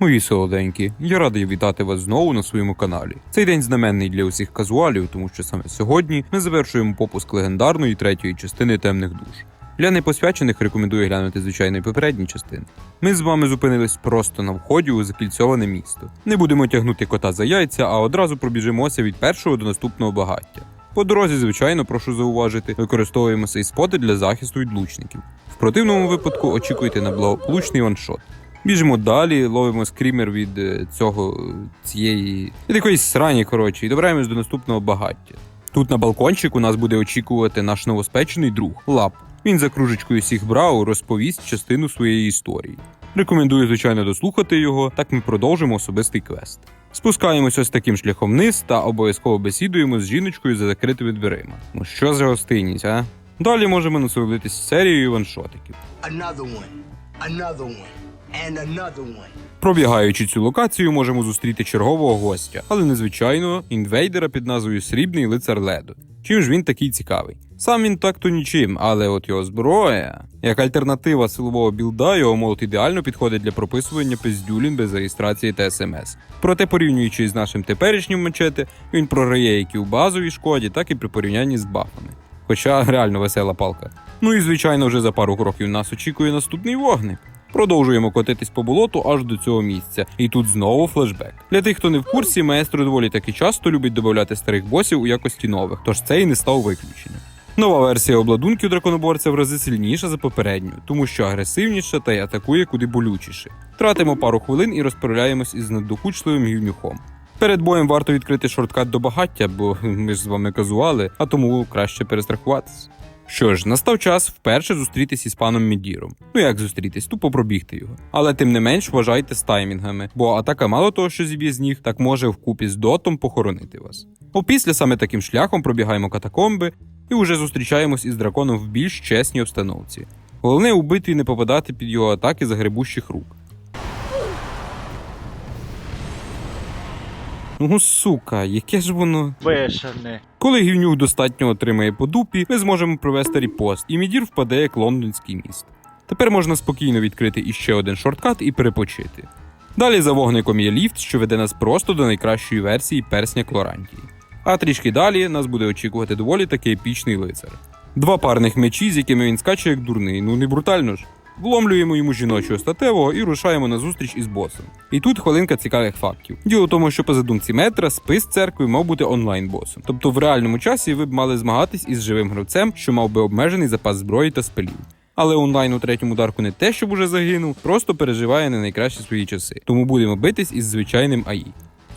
Мої солоденькі, я радий вітати вас знову на своєму каналі. Цей день знаменний для усіх казуалів, тому що саме сьогодні ми завершуємо попуск легендарної третьої частини темних душ. Для непосвячених рекомендую глянути звичайно попередні частини. Ми з вами зупинились просто на вході у закільцьоване місто. Не будемо тягнути кота за яйця, а одразу пробіжимося від першого до наступного багаття. По дорозі, звичайно, прошу зауважити, використовуємо цей споти для захисту від лучників. В противному випадку очікуйте на благополучний ваншот. Біжимо далі, ловимо скрімер від е, цього цієї від якоїсь срані, коротше, і добираємось до наступного багаття. Тут на балкончику нас буде очікувати наш новоспечений друг Лап. Він за кружечкою всіх брау розповість частину своєї історії. Рекомендую, звичайно, дослухати його, так ми продовжимо особистий квест. Спускаємося ось таким шляхом вниз та обов'язково бесідуємо з жіночкою за закритими дверима. Ну що за гостинність, а? Далі можемо насолодитись серією ваншотиків. another one, another one. Пробігаючи цю локацію, можемо зустріти чергового гостя, але незвичайно інвейдера під назвою Срібний лицар Ледо. Чим ж він такий цікавий? Сам він так то нічим, але от його зброя. Як альтернатива силового білда, його молот ідеально підходить для прописування пиздюлін без реєстрації та смс. Проте, порівнюючи з нашим теперішнім мачете, він програє як і у базовій шкоді, так і при порівнянні з бафами. Хоча реально весела палка. Ну і звичайно, вже за пару кроків нас очікує наступний вогник. Продовжуємо котитись по болоту аж до цього місця, і тут знову флешбек. Для тих, хто не в курсі, маестро доволі таки часто любить додавати старих босів у якості нових, тож це і не став виключенням. Нова версія обладунків драконоборця в рази сильніша за попередню, тому що агресивніша та й атакує куди болючіше. Тратимо пару хвилин і розправляємось із надокучливим гівнюхом. Перед боєм варто відкрити шорткат до багаття, бо ми ж з вами казуали, а тому краще перестрахуватись. Що ж, настав час вперше зустрітись із паном Мідіром. Ну як зустрітись, тупо пробігти його. Але тим не менш вважайте з таймінгами, бо атака мало того, що зіб'є з ніг, так може вкупі з дотом похоронити вас. Опісля саме таким шляхом пробігаємо катакомби і уже зустрічаємось із драконом в більш чесній обстановці. Головне у битві не попадати під його атаки загребущих рук. Ну, сука, яке ж воно. Бешене. Коли гівнюк достатньо отримає по дупі, ми зможемо провести репост, і мідір впаде як лондонський міст. Тепер можна спокійно відкрити іще один шорткат і перепочити. Далі за вогником є ліфт, що веде нас просто до найкращої версії персня Клорантії. А трішки далі нас буде очікувати доволі таки епічний лицар. Два парних мечі, з якими він скаче як дурний, ну не брутально ж. Вломлюємо йому жіночого статевого і рушаємо на зустріч із босом. І тут хвилинка цікавих фактів. Діло в тому, що по задумці метра спис церкви мав бути онлайн-босом. Тобто в реальному часі ви б мали змагатись із живим гравцем, що мав би обмежений запас зброї та спелів. Але онлайн у третьому дарку не те, щоб уже загинув, просто переживає не найкращі свої часи. Тому будемо битись із звичайним АІ.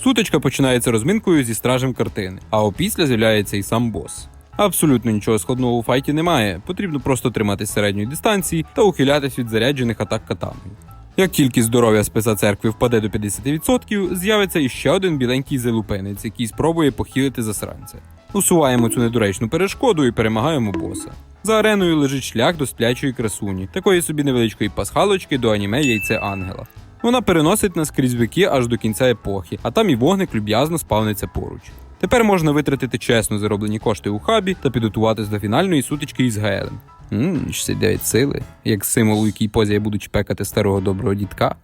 Сутичка починається розминкою зі стражем картини, а опісля з'являється і сам бос. Абсолютно нічого складного у файті немає, потрібно просто триматись середньої дистанції та ухилятись від заряджених атак катаною. Як тільки здоров'я списа церкви впаде до 50%, з'явиться іще один біленький залупенець, який спробує похилити засранця. Усуваємо цю недоречну перешкоду і перемагаємо боса. За ареною лежить шлях до сплячої красуні, такої собі невеличкої пасхалочки до аніме яйце ангела. Вона переносить нас крізь віки аж до кінця епохи, а там і вогник люб'язно спавниться поруч. Тепер можна витратити чесно зароблені кошти у хабі та підготуватись до фінальної сутички із Геелем. Ммм, 69 сили, як символ, у якій позі я буду чпекати старого доброго дітка.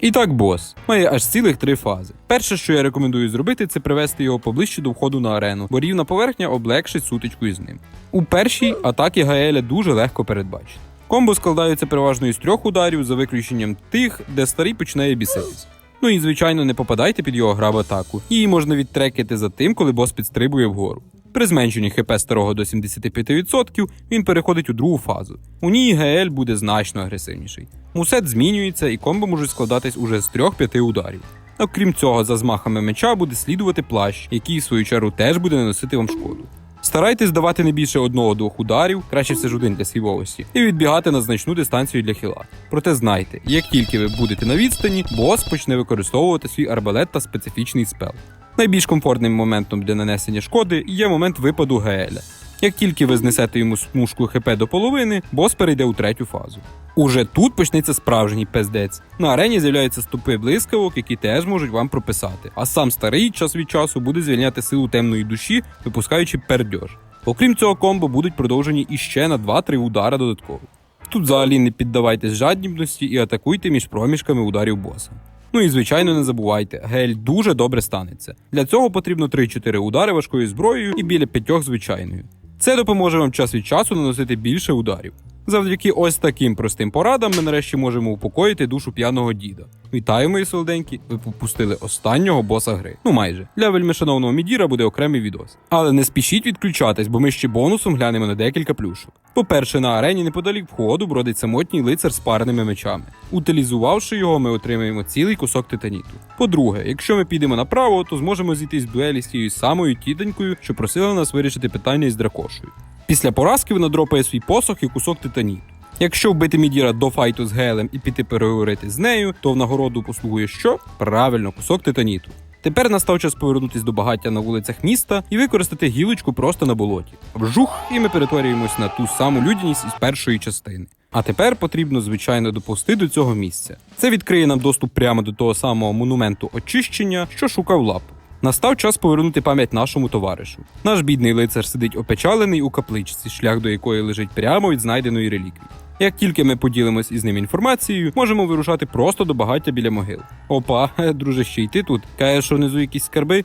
І так, бос має аж цілих три фази. Перше, що я рекомендую зробити, це привести його поближче до входу на арену, бо рівна поверхня облегшить сутичку із ним. У першій атаки Гаеля дуже легко передбачити. Комбо складаються переважно із трьох ударів, за виключенням тих, де старий починає біситись. Ну і звичайно не попадайте під його граб атаку. Її можна відтрекити за тим, коли бос підстрибує вгору. При зменшенні хп старого до 75% він переходить у другу фазу. У ній ГЛ буде значно агресивніший. Мусет змінюється і комбо можуть складатись уже з 3-5 ударів. Окрім цього, за змахами меча буде слідувати плащ, який в свою чергу теж буде наносити вам шкоду. Старайтесь давати не більше одного-двох ударів, краще все ж один для сівовості, і відбігати на значну дистанцію для хіла. Проте знайте, як тільки ви будете на відстані, бос почне використовувати свій арбалет та специфічний спел. Найбільш комфортним моментом для нанесення шкоди є момент випаду Гееля. Як тільки ви знесете йому смужку ХП до половини, бос перейде у третю фазу. Уже тут почнеться справжній пиздець. На арені з'являються стопи блискавок, які теж можуть вам прописати. А сам старий час від часу буде звільняти силу темної душі, випускаючи пердьож. Окрім цього, комбо будуть продовжені іще на 2-3 удара додатково. Тут взагалі не піддавайтесь жадібності і атакуйте між проміжками ударів боса. Ну і звичайно, не забувайте, гель дуже добре станеться. Для цього потрібно 3-4 удари важкою зброєю і біля 5 звичайною. Це допоможе вам час від часу наносити більше ударів. Завдяки ось таким простим порадам ми нарешті можемо упокоїти душу п'яного діда. Вітаю, мої солоденькі! Ви попустили останнього боса гри. Ну майже. Для вельмишановного мідіра буде окремий відос. Але не спішіть відключатись, бо ми ще бонусом глянемо на декілька плюшок. По-перше, на арені неподалік входу бродить самотній лицар з парними мечами. Утилізувавши його, ми отримаємо цілий кусок титаніту. По-друге, якщо ми підемо направо, то зможемо зійтись в дуелі з тією самою тітонькою, що просила нас вирішити питання із дракошою. Після поразки вона дропає свій посох і кусок титаніту. Якщо вбити Мідіра до файту з Гелем і піти переговорити з нею, то в нагороду послугує що? Правильно, кусок титаніту. Тепер настав час повернутись до багаття на вулицях міста і використати гілочку просто на болоті. Вжух, і ми перетворюємось на ту саму людяність із першої частини. А тепер потрібно, звичайно, доповсти до цього місця. Це відкриє нам доступ прямо до того самого монументу очищення, що шукав лап. Настав час повернути пам'ять нашому товаришу. Наш бідний лицар сидить опечалений у капличці, шлях до якої лежить прямо від знайденої реліквії. Як тільки ми поділимось із ним інформацією, можемо вирушати просто до багаття біля могил. Опа, друже, ще й ти тут. Каже, що внизу якісь скарби.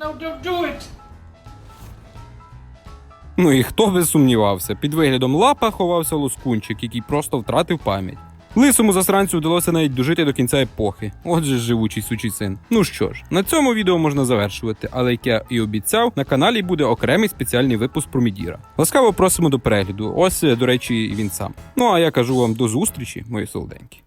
No, don't do it! Ну і хто би сумнівався, під виглядом лапа ховався лоскунчик, який просто втратив пам'ять. Лисому засранцю вдалося навіть дожити до кінця епохи. Отже, живучий сучий син. Ну що ж, на цьому відео можна завершувати, але як я і обіцяв, на каналі буде окремий спеціальний випуск про Мідіра. Ласкаво просимо до перегляду. Ось, до речі, він сам. Ну а я кажу вам до зустрічі, мої солоденькі.